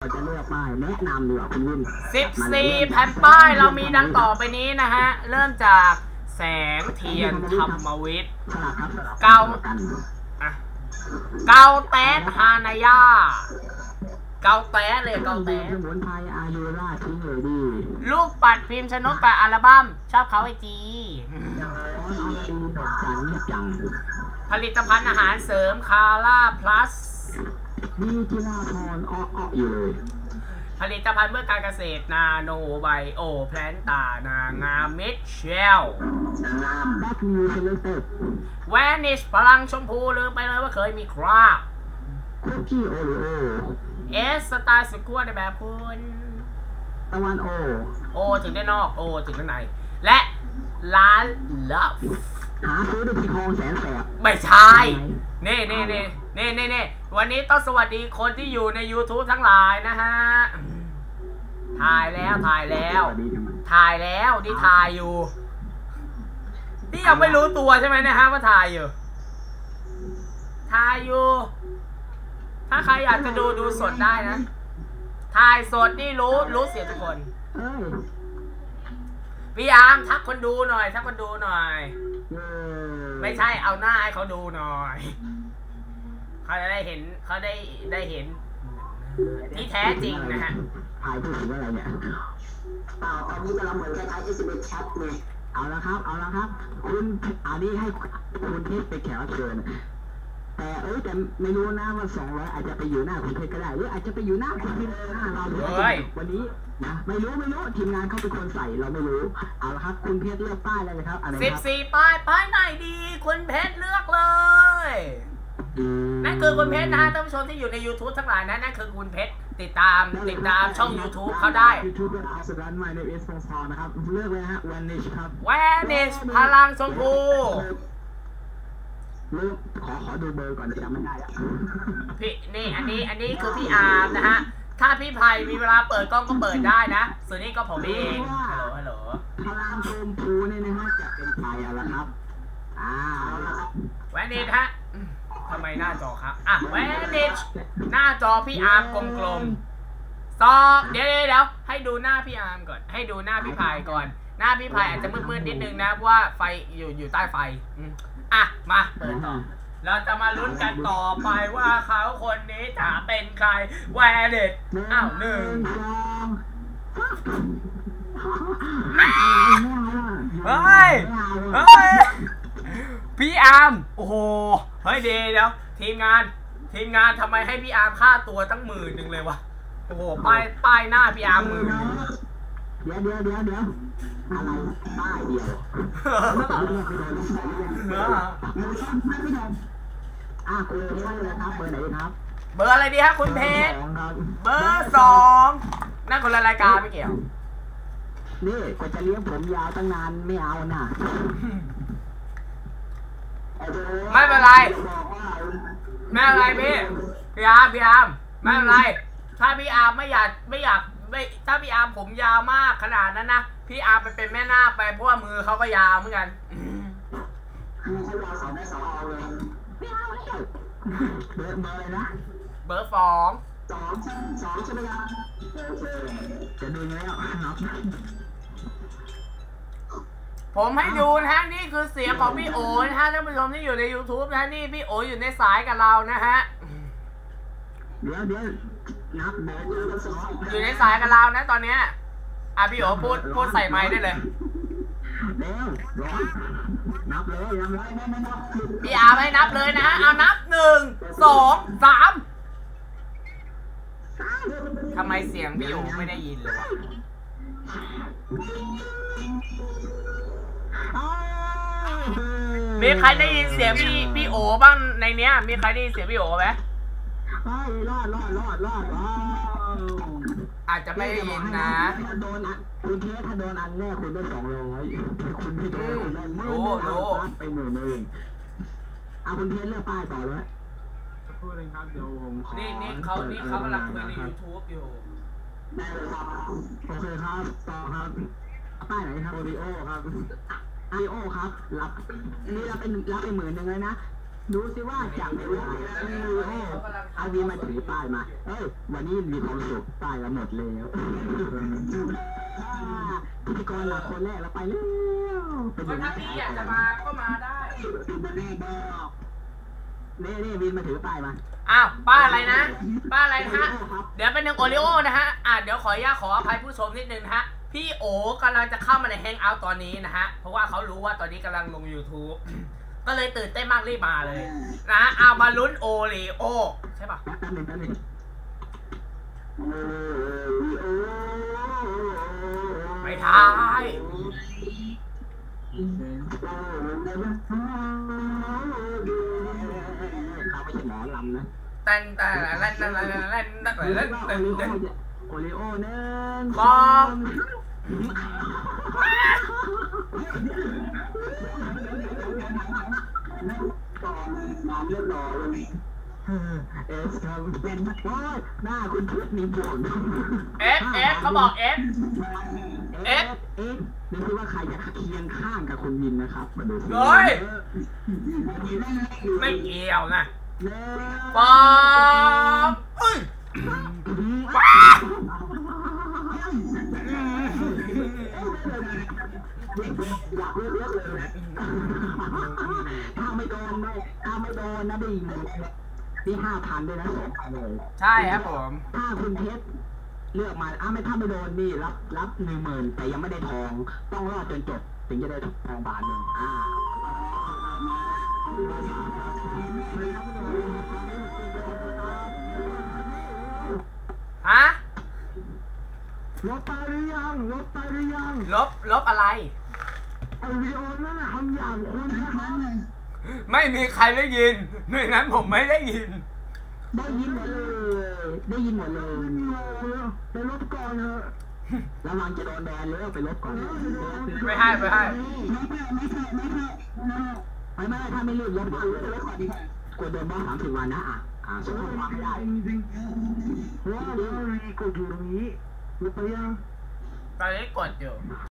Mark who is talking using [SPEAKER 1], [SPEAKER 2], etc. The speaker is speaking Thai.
[SPEAKER 1] เราจะเลือกป้ายแนะนำดีกว่าคุณวิน
[SPEAKER 2] 14แผ่นป้ายเรามีดังต่อไปนี้นะฮะ เริ่มจากแสงเทียนธรรมวิทย์
[SPEAKER 1] สลับครับ
[SPEAKER 2] เก้า
[SPEAKER 1] กัน
[SPEAKER 2] อะเกาแต๊ดฮานายาเกาแต๊ดเลยเกาแต๊ด
[SPEAKER 1] สมุนไพรอายุราทิ้งเลยดี
[SPEAKER 2] ลูกปัดพิมพ์ชนกปัดอัลบั้มชอบเขาไอจี
[SPEAKER 1] ออนออนดีดอกจันเรียบจัง
[SPEAKER 2] ผลิตภัณฑ์อาหารเสริมคาร่าพลัส
[SPEAKER 1] ดีจิราพรอ้ออ้ออยู่เลย
[SPEAKER 2] ผลิตภัณฑ์เพื่อการเกษตรนาโนไบโอแพลนตานางามมิเชล
[SPEAKER 1] งามแบ็กนิวเซเลเตอร์
[SPEAKER 2] แวนิชพลังชมพูลืมไปเลยว่าเคยมีคราบ
[SPEAKER 1] คุกกี้โอริโอ
[SPEAKER 2] เอสสไตล์สุดขั้วในแบบคุณ
[SPEAKER 1] ตะวันโอ
[SPEAKER 2] โอถึงด้านนอกโอถึงด้านใน และร้านลับ
[SPEAKER 1] หาซื้อได้ที่คลองแสนแสบ
[SPEAKER 2] ไม่ใช่ นี่นี่นี่ นี่นี่นี่วันนี้ต้องสวัสดีคนที่อยู่ใน YouTube ทั้งหลายนะฮะ ถ่ายแล้วถ่ายแล้ว
[SPEAKER 1] สวัสดีทำไม
[SPEAKER 2] ถ่ายแล้วนี่ถ่ายอยู่ นี่ยังไม่รู้ตัวใช่ไหมเนะฮะว่าถ่ายอยู่ ถ่ายอยู่ ถ้าใครอยากจะดูดูสดได้นะ ถ่ายสดนี่รู้รู้เสียงทุกคน
[SPEAKER 1] เอ้ย
[SPEAKER 2] พี่อาร์มทักคนดูหน่อยทักคนดูหน่อย
[SPEAKER 1] เย้
[SPEAKER 2] ไม่ใช่เอาหน้าให้เขาดูหน่อย เขาจะได้เห็นเขาได้ได้เห็น ที่แท้จริงนะฮะ
[SPEAKER 1] พายพูดถึงอะไรเนี่ยเปล่าอันนี้จะเราเหมือนคล้ายๆ SMS chat ไงเอาละครับ เอาละครับ คุณอันนี้ให้คุณเทพไปแขกรับเชิญแต่เอ้ยแต่ไม่รู้นะว่าสองร้อยอาจจะไปอยู่หน้าคุณเพชรก็ได้หรืออาจจะไปอยู่หน้าคุณเพชรหน้าเราด้วย
[SPEAKER 2] เฮ้ย
[SPEAKER 1] วันนี้นะไม่รู้ไม่รู้ทีมงานเขาเป็นคนใส่เราไม่รู้เอาละครับ คุณเพชรเลือกป้ายเลยนะครับอันไหน
[SPEAKER 2] สิบ
[SPEAKER 1] ครับ
[SPEAKER 2] สี่ป้ายป้ายไหนดี คุณเพชรเลือกเลย
[SPEAKER 1] อืม
[SPEAKER 2] นั่นคือคุณเพชรนะฮะท่านผู้ชมที่อยู่ใน YouTube ทั้งหลายนะนั่นคือคุณเพชรติดตามติดตามช่อง YouTube เขาได้
[SPEAKER 1] ยูทูบเป็นอาสรันใหม่ในเอสฟองซอนะครับเลือกเลยนะฮะวันนิชครับ
[SPEAKER 2] แวนิชพลังชมพู
[SPEAKER 1] เริ่มขอขอดูเบอร์ก่อนจำไม่ได้แล้ว
[SPEAKER 2] พี่นี่อันนี้อันนี้คือพี่อาร์มนะฮะถ้าพี่ไผ่มีเวลาเปิดกล้องก็เปิดได้นะ ส่วนนี้ก็ผมเองฮัลโหลฮัลโหล
[SPEAKER 1] พลังชมพูนี่นะฮะจะเป็นใครเอาละครับอ่าเอาละครับ
[SPEAKER 2] แวนิชฮะอืม ทำไมหน้าจอครับอะแวนิชหน้าจอพี่อาร์มกลมๆสองเดี๋ยวเดี๋ยวเดี๋ยวให้ดูหน้าพี่อาร์มก่อน ให้ดูหน้าพี่ไผ่ก่อน หน้าพี่ไผ่อาจจะมืดๆนิดนึงนะเพราะว่าไฟอยู่อยู่ใต้ไฟอืมอะมาเปิดต่อเราจะมาลุ้นกันต่อไปว่าเขาคนนี้จะเป็นใครแวร์เด็ดอ้าวหนึ่ง
[SPEAKER 1] สอง
[SPEAKER 2] เฮ้ย เฮ้ย พี่อาร์ม โอ้โห เฮ้ยเดี๋ยวเดี๋ยวทีมงานทีมงานทำไมให้พี่อาร์มค่าตัวตั้งหมื่นหนึ่งเลยวะโอ้โหป้ายป้ายหน้าพี่อาร์มหมื่นหนึ่ง
[SPEAKER 1] เดี๋ยวเดี๋ยวเดี๋ยวเดี๋ยวอะไรป้ายเดียวอะคุณเลือกเลยครับเบอร์ไหนครับ
[SPEAKER 2] เบอร์อะไรดีฮะคุณเพชร
[SPEAKER 1] สองครับ
[SPEAKER 2] เบอร์สองนั่นคนละรายการไม่เกี่ยว
[SPEAKER 1] นี่กว่าจะเลี้ยงผมยาวตั้งนานไม่เอาน่ะ
[SPEAKER 2] ไม่เป็นไร ไม่เป็นไรพี่พี่อาร์มพี่อาร์มไม่เป็นไร ถ้าพี่อาร์มไม่อยากไม่อยากไม่ถ้าพี่อาร์มผมยาวมากขนาดนั้นนะพี่อาร์มไปเป็นแม่นาคไปเพราะว่ามือเขาก็ยาวเหมือนกัน
[SPEAKER 1] มีให้เราสอนได้สองเอาเลยไม่เอาแล้วเบอร์เบอร์เลยนะ
[SPEAKER 2] เบอร์สอง
[SPEAKER 1] สองสองใช่ไหมครับโอเคจะดูแล้วนับ
[SPEAKER 2] ผมให้ดูนะฮะนี่คือเสียงของพี่โอนะฮะท่านผู้ชมที่อยู่ใน YouTube นะฮะนี่พี่โออยู่ในสายกับเรานะฮะ
[SPEAKER 1] เดี๋ยวเดี๋ยวนับบอร์เจอกันสอง
[SPEAKER 2] อยู่ในสายกับเรานะตอนเนี้ยอะพี่โอพูดพูดใส่ไม้ได้เลย
[SPEAKER 1] เร็วร้อนนับเลยนับเลยไม่ไม่นับ
[SPEAKER 2] พี่อาร์มให้นับเลยนะฮะเอานับหนึ่งสองสามทำไมเสียงพี่โอไม่ได้ยินเลยวะ มีใครได้ยินเสียงพี่พี่โอบ้างในเนี้ย มีใครได้ยินเสียงพี่โอไหม
[SPEAKER 1] ไปรอดรอดรอดรอดว้าว
[SPEAKER 2] อาจจะไม่ได้ยินนะ
[SPEAKER 1] ถ้าโดนอันคุณเทสถ้าโดนอันแน่คุณได้สองร้อยคุณไม่โดนคุณได้หมื่น
[SPEAKER 2] รู้รู้
[SPEAKER 1] ไปหมื่นหนึ่งเอาคุณเทสเลือกป้ายต่อเลย
[SPEAKER 3] พูดเลยครับเดี๋ยวผมขอ
[SPEAKER 2] นี่นี่เขานี่เขากำลังคุยใน YouTube อยู่
[SPEAKER 1] ได้เลยครับโอเคครับต่อครับป้ายไหนครับโอริโอครับ โอริโอครับ รับนี่รับเป็นรับเป็นหมื่นหนึ่งเลยนะ ดูสิว่าจากในเวลาเออให้เอาวีมาถือป้ายมา เอ้ย วันนี้มีความสุขป้ายเราหมดแล้วอ่าพิธีกรหลักคนแรกเราไปแล้วเป็น
[SPEAKER 2] ก็ถ้าพี่อยากจะมาก็มาได้
[SPEAKER 1] นี่นี่วินมาถือป้ายมา
[SPEAKER 2] อ้าว ป้าอะไรนะ ป้าอะไรนะฮะ
[SPEAKER 1] ครับ
[SPEAKER 2] เดี๋ยวเป็นหนึ่งโอริโอนะฮะ อะเดี๋ยวขออนุญาตขออภัยผู้ชมนิดนึงนะฮะ พี่โอกำลังจะเข้ามาในแฮงเอาท์ตอนนี้นะฮะ เพราะว่าเขารู้ว่าตอนนี้กำลังลง YouTube ก็เลยตื่นเต้นมากรีบมาเลย นะเอามาลุ้นโอรีโอ ใช่ปะไม่ทาย
[SPEAKER 1] เขาไม่ใช่หมอลำนะ
[SPEAKER 2] ตันแต่ละเล่นแต่ละเล่นแต่ละเล่นโอริโอเน้น
[SPEAKER 1] บอม โอหนึ่ง
[SPEAKER 2] สอง
[SPEAKER 1] เอสครับเป็นโอ้ยหน้าคุณพุทธมีบ่น
[SPEAKER 2] เอฟเอฟเขาบอกเอฟ
[SPEAKER 1] เอฟเอฟดูสิว่าใครจะเคียงข้างกับคุณมินนะครับมาดูสิ
[SPEAKER 2] เฮ้ยไม่เกี่ยวนะ
[SPEAKER 1] เน่
[SPEAKER 2] ปอมเอ้ย
[SPEAKER 1] อยาก เลือกเลือกเลยนะถ้าไม่โดนไม่ถ้าไม่โดนนะได้ยินนี่ห้าพันด้วยนะสองพันเลย
[SPEAKER 2] ใช่ครับผม
[SPEAKER 1] ถ้าคุณเพชรเลือกมาอ้าไม่ถ้าไม่โดนนี่รับรับหนึ่งหมื่นแต่ยังไม่ได้ทอง ต้องรอดจนจบถึงจะได้ทองบาทหนึ่งอ่า
[SPEAKER 2] ฮะ
[SPEAKER 1] ลบไปหรือยังลบไปหรือยัง
[SPEAKER 2] ลบลบอะไร
[SPEAKER 1] ไอ วิดีโอนั่นน่ะคำหยาบคุณนะครับ
[SPEAKER 2] ไม่มีใครได้ยินไม่งั้นผมไม่ได้ยิน
[SPEAKER 1] ได้ยินหมดเลยได้ยินหมดเลยไปลบก่อนเถอะระวังจะโดนแบนเลยไปลบก่อน
[SPEAKER 2] ไม่ให้ไม่ให้
[SPEAKER 1] ไม่ไม่ถ้าไม่รีบลบก่อนลบก่อนดีกดโดนบ้าสามสิบวันนะอะอ่าส่งข้อความไม่ได้ว่าเดี๋ยวรีกดอยู่ตรงนี้ลบไปยัง
[SPEAKER 2] ตอนนี้กดอยู่